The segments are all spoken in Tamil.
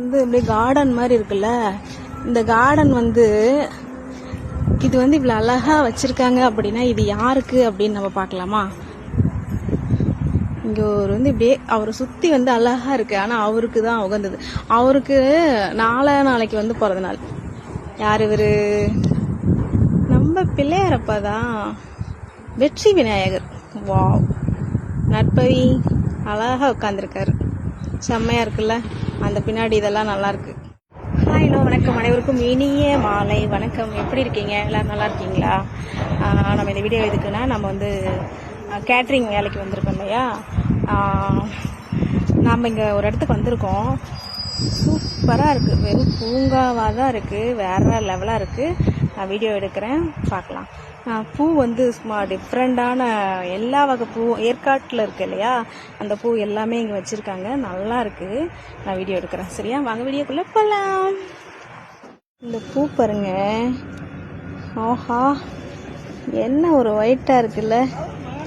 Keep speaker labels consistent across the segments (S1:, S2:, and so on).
S1: வந்து அப்படியே கார்டன் மாதிரி இருக்குல்ல இந்த கார்டன் வந்து இது வந்து இவ்வளோ அழகாக வச்சுருக்காங்க அப்படின்னா இது யாருக்கு அப்படின்னு நம்ம பார்க்கலாமா? இங்கே ஒரு வந்து இப்படியே அவரை சுற்றி வந்து அழகாக இருக்கு. ஆனால் அவருக்கு தான் உகந்தது. அவருக்கு நாளை நாளைக்கு வந்து பிறந்த நாள் யார் இவரு? நம்ம பிள்ளையாரப்பா தான். வெற்றி விநாயகர். வாவ். நட்பவி அழகாக உட்காந்துருக்காரு செம்மையாக இருக்குல்ல? அந்த பின்னாடி இதெல்லாம் நல்லா இருக்கு ஹாய் ஹலோ வணக்கம். அனைவருக்கும் இனிய மாலை. வணக்கம். எப்படி இருக்கீங்க? எல்லாரும் நல்லா இருக்கீங்களா? நம்ம இந்த வீடியோ எதுக்குன்னா நம்ம வந்து கேட்ரிங் வேலைக்கு வந்திருக்கோம் இல்லையா? நாம் இங்கே ஒரு இடத்துக்கு வந்திருக்கோம். சூப்பராக இருக்குது வெறும் பூங்காவாக தான் இருக்குது வேற லெவலாக இருக்குது நான் வீடியோ எடுக்கிறேன். பார்க்கலாம். பூ வந்து சும்மா டிஃப்ரெண்டான எல்லா வகை பூ ஏற்காட்டில் இருக்கு இல்லையா? அந்த பூ எல்லாமே இங்கே வச்சுருக்காங்க. நல்லா இருக்குது நான் வீடியோ எடுக்கிறேன். சரியா? வாங்க வீடியோக்குள்ளே போகலாம் இந்த பூ பாருங்க. ஆஹா. என்ன ஒரு ஒயிட்டாக இருக்குல்ல?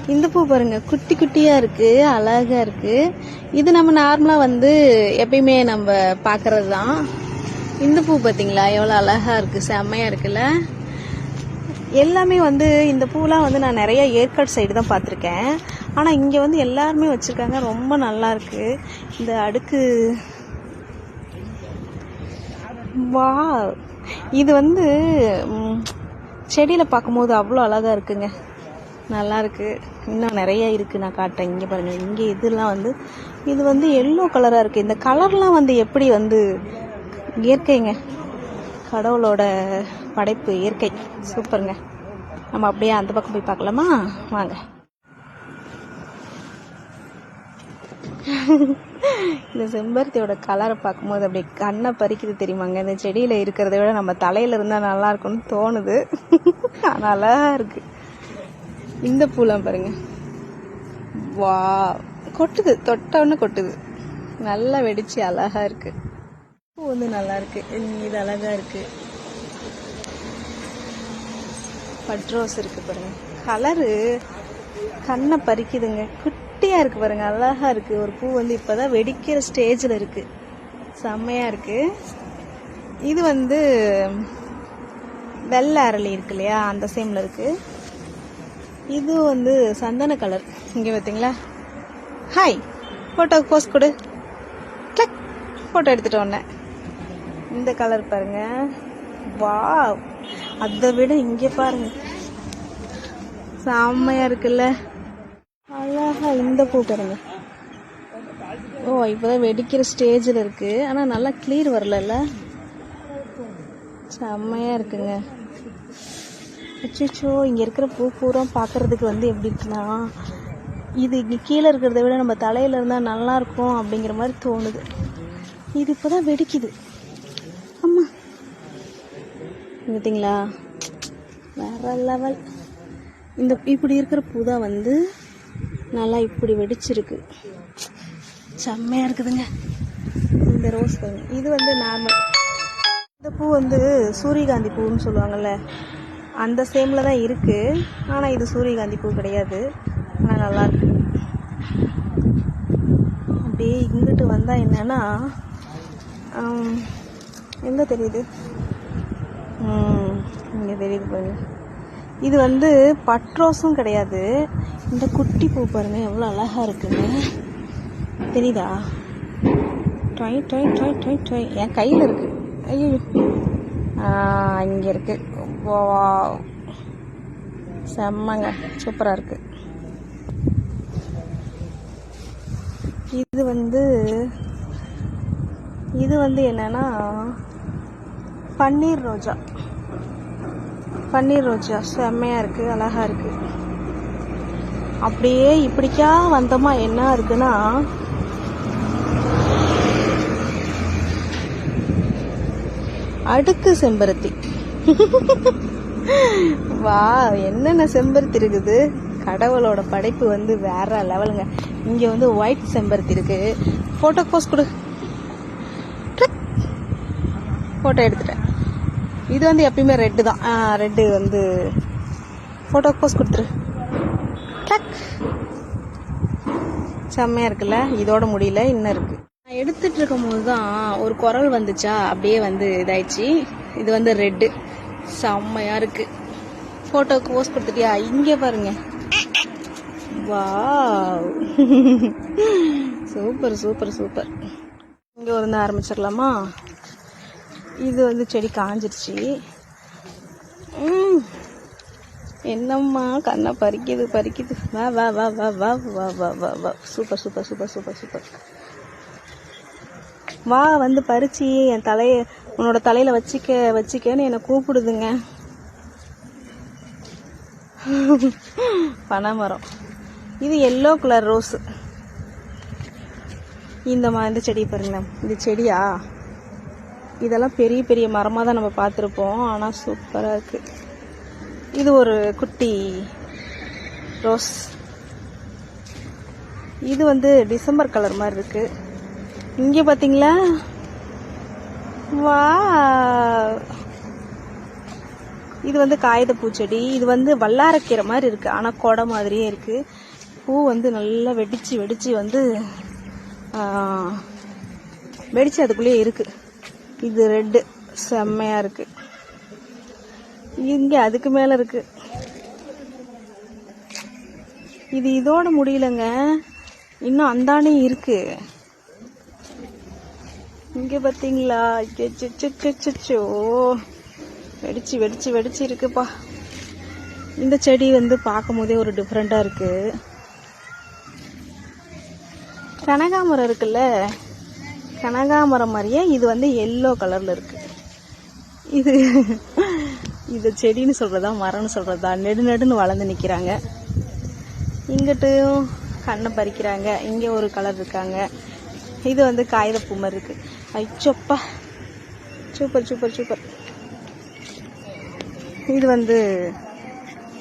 S1: இந்த பூ பாருங்க. குட்டி குட்டியாக இருக்கு. அழகாக இருக்கு. இது நம்ம நார்மலாக வந்து எப்பயுமே நம்ம பார்க்கறது தான் இந்த பூ பார்த்தீங்களா எவ்வளோ அழகாக இருக்குது செம்மையாக இருக்குல்ல? எல்லாமே வந்து இந்த பூலாம் வந்து நான் நிறைய ஏற்காடு சைடு தான் பார்த்துருக்கேன். ஆனால் இங்கே வந்து எல்லாருமே வச்சுருக்காங்க. ரொம்ப நல்லாயிருக்கு இந்த அடுக்கு. வா இது வந்து செடியில் பார்க்கும்போது அவ்வளோ அழகாக இருக்குங்க. நல்லா இருக்கு. இன்னும் நிறைய இருக்குது நான் காட்டுறேன். இங்கே பாருங்கள் இங்கே இதெல்லாம் வந்து இது வந்து எல்லோ கலராக இருக்குது இந்த கலர்லாம் வந்து எப்படி வந்து இயற்கைங்க? கடவுளோட படைப்பு இயற்கை. சூப்பருங்க. நம்ம அப்படியே அந்த பக்கம் போய் பார்க்கலாமா? வாங்க. இந்த செம்பருத்தியோட கலரை பார்க்கும்போது அப்படியே கண்ணை பறிக்குது தெரியுமாங்க. இந்த செடியில இருக்கிறத விட நம்ம தலையில இருந்தா நல்லா இருக்கும்னு தோணுது. நல்லா இருக்கு. இந்த பூலாம் பாருங்க. வா கொட்டுது. தொட்டவுன்னு கொட்டுது. நல்லா வெடிச்சு அழகா இருக்கு. பூ வந்து நல்லா இருக்கு இது அழகா இருக்கு. பட்ரோஸ் இருக்கு பாருங்க. கலரு கண்ணை பறிக்குதுங்க. குட்டியா இருக்கு பாருங்க. அழகா இருக்கு. ஒரு பூ வந்து இப்பதான் வெடிக்கிற ஸ்டேஜ்ல இருக்கு. செம்மையா இருக்கு. இது வந்து வெள்ளை அரளி இருக்கு இல்லையா? அந்த சேம்ல இருக்கு. இது வந்து சந்தன கலர் இங்க பார்த்தீங்களா ஹாய் போட்டோ போஸ்ட் கொடு. கிளக் போட்டோ எடுத்துட்டு வந்தேன் இந்த கலர் பாருங்க. வா அதை விட இங்க பாருங்க. செம்மையா இருக்குல்ல. அழகா இந்த பூ பாருங்க. ஓ இப்பதான் வெடிக்கிற ஸ்டேஜில் இருக்கு. ஆனா நல்லா கிளியர் வரலல்ல? செம்மையா இருக்குங்க. அச்சோ இங்க இருக்கிற பூ பூரா பாக்குறதுக்கு வந்து எப்படி இருக்குன்னா இது இங்க கீழே இருக்கிறத விட நம்ம தலையில இருந்தா நல்லா இருக்கும் அப்படிங்கிற மாதிரி தோணுது. இது இப்பதான் வெடிக்குது. பார்த்தீங்களா வேற லெவல் இந்த இப்படி இருக்கிற பூ தான் வந்து நல்லா இப்படி வெடிச்சிருக்கு. செம்மையாக இருக்குதுங்க. இந்த ரோஸ் பாருங்க. இது வந்து நார்மல் இந்த பூ வந்து சூரியகாந்தி பூன்னு சொல்லுவாங்கல்ல அந்த சேமில் தான் இருக்குது ஆனால் இது சூரியகாந்தி பூ கிடையாது. ஆனால் நல்லாயிருக்கு அப்படியே இங்கிட்டு வந்தால் என்னென்னா எங்கே தெரியுது? இங்கே தெரியுது பாருங்க. இது வந்து பட்ரோஸும் கிடையாது. இந்த குட்டி பூ பாருங்க எவ்வளோ அழகாக இருக்குன்னு தெரியுதா? டொய் டொய் டொய் டொய் டொய் என் கையில் இருக்கு. ஐயோ. இங்கே இருக்கு. செம்மங்க. சூப்பராக இருக்கு. இது வந்து இது வந்து என்னன்னா பன்னீர் ரோஜா. பன்னீர் ரோஜா. செம்மையா இருக்கு அழகா இருக்கு. அப்படியே இப்படிக்கா வந்தோமா என்ன இருக்குன்னா அடுக்கு செம்பருத்தி. வா என்னென்ன செம்பருத்தி இருக்குது? கடவுளோட படைப்பு வந்து வேற லெவலுங்க. இங்க வந்து ஒயிட் செம்பருத்தி இருக்கு. போட்டோ போஸ் கொடு. போட்டோ எடுத்துட்டேன். இது வந்து எப்பயுமே ரெட்டு தான். ரெட்டு வந்து ஃபோட்டோ போஸ் கொடுத்துரு. டக். இருக்குல்ல? இதோட முடியல இன்னும் இருக்கு. எடுத்துட்டு இருக்கும் போது தான் ஒரு குரல் வந்துச்சா? அப்படியே வந்து இதாயிடுச்சு. இது வந்து ரெட்டு செம்மையா இருக்கு. போட்டோக்கு போஸ் கொடுத்துட்டியா? இங்க பாருங்க. வா சூப்பர் சூப்பர் சூப்பர். இங்க இருந்து ஆரம்பிச்சிடலாமா? இது வந்து செடி காஞ்சிருச்சு. என்னம்மா கண்ணை பறிக்குது பறிக்குது. வா வா வா வா வா வா வா வா வா. Super super super super super. வா வந்து பறிச்சு என் தலையை உன்னோட தலையில் வச்சிக்க வச்சிக்கன்னு என்னை கூப்பிடுதுங்க. பனைமரம். இது எல்லோ கலர் ரோஸு இந்த மாதிரி இந்த செடி பாருங்களேன். இது செடியா? இதெல்லாம் பெரிய பெரிய மரமாக தான் நம்ம பார்த்துருப்போம். ஆனால் சூப்பராக இருக்குது இது ஒரு குட்டி ரோஸ். இது வந்து டிசம்பர் கலர் மாதிரி இருக்குது இங்கே பார்த்தீங்களா வா இது வந்து காகித பூச்செடி. இது வந்து வல்லாரக்கீரை மாதிரி இருக்குது ஆனால் கொடை மாதிரியே இருக்குது பூ வந்து நல்லா வெடித்து வெடித்து வந்து வெடித்து அதுக்குள்ளேயே இருக்குது இது ரெட்டு. செம்மையா இருக்கு. இங்க அதுக்கு மேல இருக்கு. இது இதோட முடியலங்க. இன்னும் அந்தானே இருக்கு. இங்க பாத்தீங்களா? சச்சோ வெடிச்சு வெடிச்சு வெடிச்சு இருக்குப்பா. இந்த செடி வந்து பார்க்கும் போதே ஒரு டிஃப்ரெண்டா இருக்கு. கனகாமரம் இருக்குல்ல? கனகாமரம் மாதிரியே இது வந்து எல்லோ கலரில் இருக்குது இது இது செடின்னு சொல்கிறதா மரம்னு சொல்கிறதா நெடு நெடுன்னு வளர்ந்து நிற்கிறாங்க இங்கிட்டும் கண்ணை பறிக்கிறாங்க. இங்கே ஒரு கலர் இருக்காங்க. இது வந்து காகிதப்பூ மாதிரி இருக்குது ஐச்சோப்பா. சூப்பர் சூப்பர் சூப்பர் இது வந்து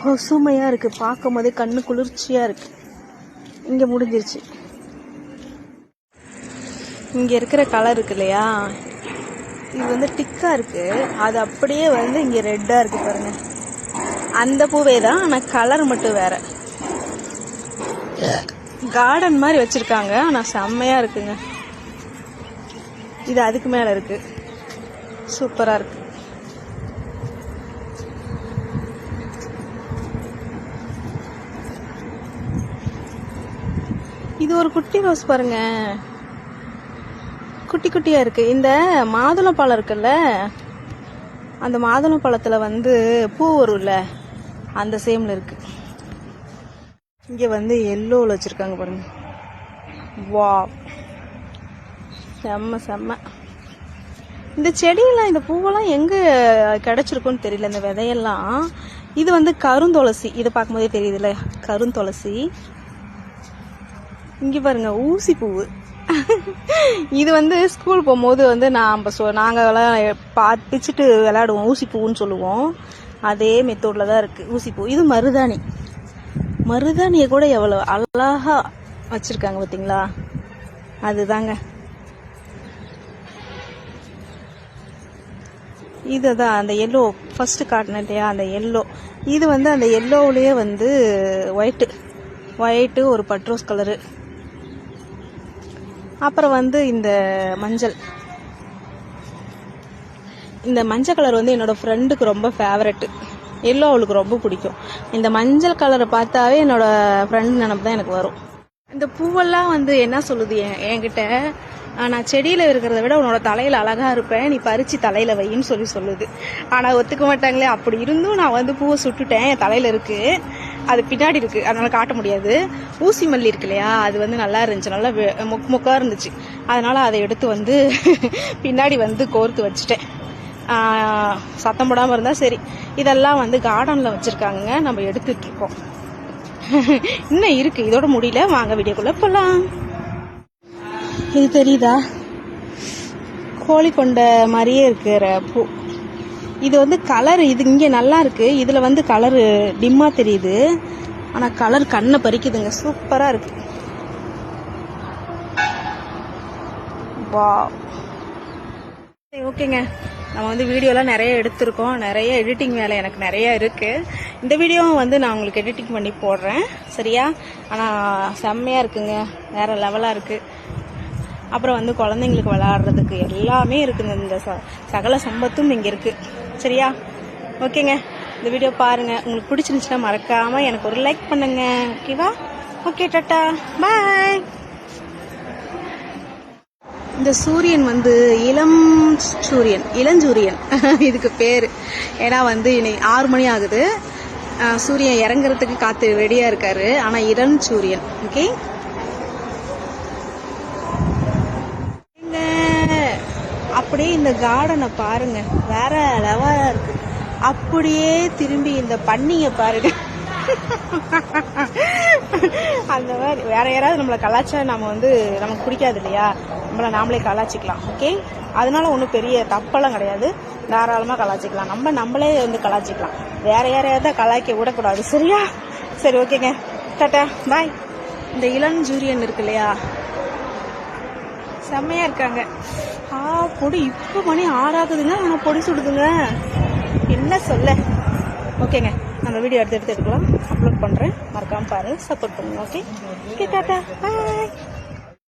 S1: பசுமையாக இருக்குது பார்க்கும் போதே கண்ணு குளிர்ச்சியாக இருக்குது இங்கே முடிஞ்சிருச்சு. இங்கே இருக்கிற கலர் இருக்கு இல்லையா? இது வந்து டிக்காக இருக்குது அது அப்படியே வந்து இங்கே ரெட்டாக இருக்குது பாருங்க. அந்த பூவே தான் ஆனால் கலர் மட்டும் வேற. கார்டன் மாதிரி வச்சுருக்காங்க ஆனால் செம்மையாக இருக்குங்க. இது அதுக்கு மேலே இருக்கு. சூப்பராக இருக்கு. இது ஒரு குட்டி ரோஸ் பாருங்கள் குட்டி குட்டியா இருக்கு. இந்த மாதுளம்பழம் இருக்குல்ல அந்த மாதுளம் பழத்தில் வந்து பூ வரும்ல அந்த சேம்ல இருக்கு. இங்க வந்து எல்லோல வச்சிருக்காங்க பாருங்க. வா செம்ம செம்ம. இந்த செடியெல்லாம் இந்த பூவெல்லாம் எங்க கிடச்சிருக்குன்னு தெரியல இந்த விதையெல்லாம். இது வந்து கருந்துளசி. இதை பார்க்கும்போதே தெரியுதுல்ல கருந்துளசி. இங்க பாருங்க ஊசி பூவு இது வந்து ஸ்கூல் போகும்போது வந்து நாம் சொ நாங்கள்லாம் பா பிச்சுட்டு விளையாடுவோம். ஊசிப்பூன்னு சொல்லுவோம். அதே மெத்தோடில் தான் இருக்குது ஊசிப்பூ. இது மருதாணி. மருதாணியை கூட எவ்வளோ அழகா வச்சுருக்காங்க பார்த்தீங்களா அதுதாங்க. இதுதான் அந்த எல்லோ ஃபஸ்ட்டு காட்டினேன் இல்லையா? அந்த எல்லோ இது வந்து அந்த எல்லோவுலயே வந்து ஒயிட்டு ஒயிட்டு ஒரு பட்ரோஸ் கலரு அப்புறம் வந்து இந்த மஞ்சள். இந்த மஞ்சள் கலர் வந்து என்னோட ஃப்ரெண்டுக்கு ரொம்ப ஃபேவரெட் எல்லோ அவளுக்கு ரொம்ப பிடிக்கும். இந்த மஞ்சள் கலரை பார்த்தாவே என்னோட ஃப்ரெண்ட் நினப்பு தான் எனக்கு வரும். இந்த பூவெல்லாம் வந்து என்ன சொல்லுது என்கிட்ட? நான் செடியில் இருக்கிறத விட உன்னோட தலையில் அழகாக இருப்பேன். நீ பறித்து தலையில் வைன்னு சொல்லி சொல்லுது. ஆனால் ஒத்துக்க மாட்டாங்களே. அப்படி இருந்தும் நான் வந்து பூவை சுட்டுட்டேன். என் தலையில் இருக்குது அது பின்னாடி இருக்கு. அதனால காட்ட முடியாது. ஊசி மல்லி இருக்கு இல்லையா? அது வந்து நல்லா இருந்துச்சு. நல்லா வெ- மொக்கு மொக்கா இருந்துச்சு. அதனால அதை எடுத்து வந்து பின்னாடி வந்து கோர்த்து வச்சுட்டேன். சத்தம் போடாம இருந்தா சரி. இதெல்லாம் வந்து கார்டன்ல வச்சிருக்காங்க நம்ம எடுத்துட்டு இருக்கோம். இன்னும் இருக்கு. இதோட முடியல. வாங்க வீடியோக்குள்ள போலாம். இது தெரியுதா? கோழி கொண்ட மாதிரியே இருக்கிற பூ. இது வந்து கலர் இது இங்கே நல்லா இருக்கு. இதில் வந்து கலர் டிம்மா தெரியுது. ஆனால் கலர் கண்ணை பறிக்குதுங்க. சூப்பராக இருக்கு. வா சரி, ஓகேங்க. நம்ம வந்து வீடியோலாம் நிறைய எடுத்திருக்கோம். நிறைய எடிட்டிங் வேலை எனக்கு நிறைய இருக்கு. இந்த வீடியோவும் வந்து நான் உங்களுக்கு எடிட்டிங் பண்ணி போடுறேன். சரியா? ஆனால் செம்மையாக இருக்குங்க. வேற லெவலாக இருக்கு. அப்புறம் வந்து குழந்தைங்களுக்கு விளையாடுறதுக்கு எல்லாமே இருக்குங்க. இந்த ச- சகல சம்பத்தும் இங்கே இருக்குது சரியா? ஓகேங்க. இந்த வீடியோ பாருங்கள் உங்களுக்கு பிடிச்சிருந்துச்சுன்னா மறக்காமல் எனக்கு ஒரு லைக் பண்ணுங்க. ஓகேவா ஓகே டாட்டா. பாய் இந்த சூரியன் வந்து இளம் சூரியன் இளஞ்சூரியன். இதுக்கு பேர். ஏன்னா வந்து இன்னைக்கு ஆறு மணி ஆகுது. சூரியன் இறங்குறதுக்கு காத்து ரெடியாக இருக்காரு. ஆனால் இளம் சூரியன் ஓகே அப்படியே இந்த கார்டனை பாருங்க. வேற லெவலா இருக்கு. அப்படியே திரும்பி இந்த பண்ணிய பாருங்க. அந்த மாதிரி வேற யாராவது நம்மளை கலாச்சா நம்ம வந்து நமக்கு பிடிக்காது இல்லையா? நம்மள நாமளே கலாச்சிக்கலாம் ஓகே அதனால ஒன்றும் பெரிய தப்பெல்லாம் கிடையாது. தாராளமாக கலாச்சிக்கலாம் நம்ம நம்மளே வந்து கலாச்சிக்கலாம் வேற யாரையாவது கலாய்க்க விடக்கூடாது. சரியா? சரி ஓகேங்க டாட்டா பாய் இந்த இளஞ்சூரியன் இருக்கு இல்லையா? செம்மையா இருக்காங்க. ஆ பொடி. இப்போ மணி ஆறாகுதுங்க. ஆனால் பொடி சுடுதுங்க. என்ன சொல்ல? ஓகேங்க. நம்ம வீடியோ எடுத்து எடுத்து எடுக்கலாம் அப்லோட் பண்ணுறேன் மறக்காமல் பாருங்கள் சப்போர்ட் பண்ணுங்க ஓகே ஓகே டாட்டா பாய்